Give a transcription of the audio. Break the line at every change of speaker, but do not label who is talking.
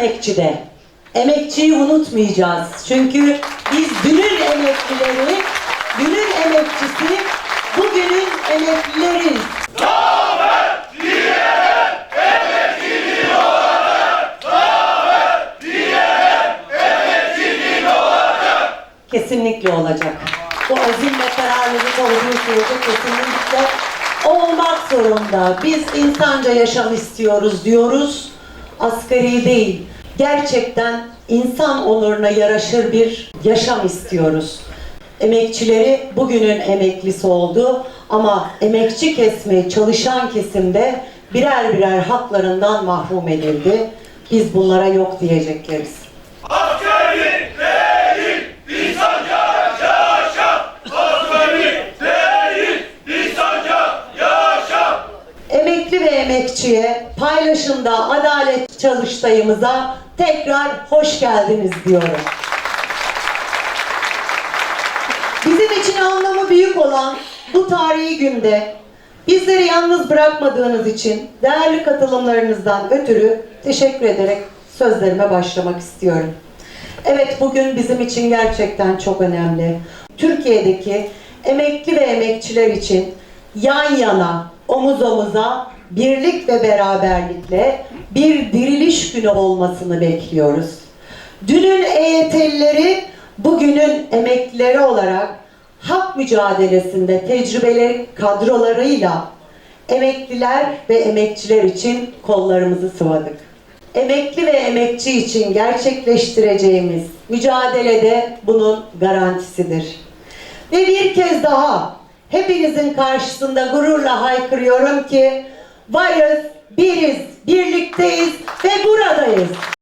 emekçide. Emekçiyi unutmayacağız. Çünkü biz dünün emeklileri, dünün emekçisi, bugünün emeklileriyiz. Kesinlikle olacak. Bu azim ve kararlılık olduğu sürece kesinlikle olmak zorunda. Biz insanca yaşam istiyoruz diyoruz. Asgari değil. Gerçekten insan onuruna yaraşır bir yaşam istiyoruz. Emekçileri bugünün emeklisi oldu ama emekçi kesimi çalışan kesimde birer birer haklarından mahrum edildi. Biz bunlara yok diyecekleriz.
Asgari değil, insanca yaşam. Asgari değil, insanca yaşam.
Emekli ve emekçiye paylaşımda adalet çalıştayımıza tekrar hoş geldiniz diyorum. Bizim için anlamı büyük olan bu tarihi günde bizleri yalnız bırakmadığınız için değerli katılımlarınızdan ötürü teşekkür ederek sözlerime başlamak istiyorum. Evet bugün bizim için gerçekten çok önemli. Türkiye'deki emekli ve emekçiler için yan yana, omuz omuza, birlik ve beraberlikle bir diriliş günü olmasını bekliyoruz. Dünün EYT'lileri bugünün emeklileri olarak hak mücadelesinde tecrübeli kadrolarıyla emekliler ve emekçiler için kollarımızı sıvadık. Emekli ve emekçi için gerçekleştireceğimiz mücadelede bunun garantisidir. Ve bir kez daha hepinizin karşısında gururla haykırıyorum ki varız, biriz, birlikteyiz ve buradayız.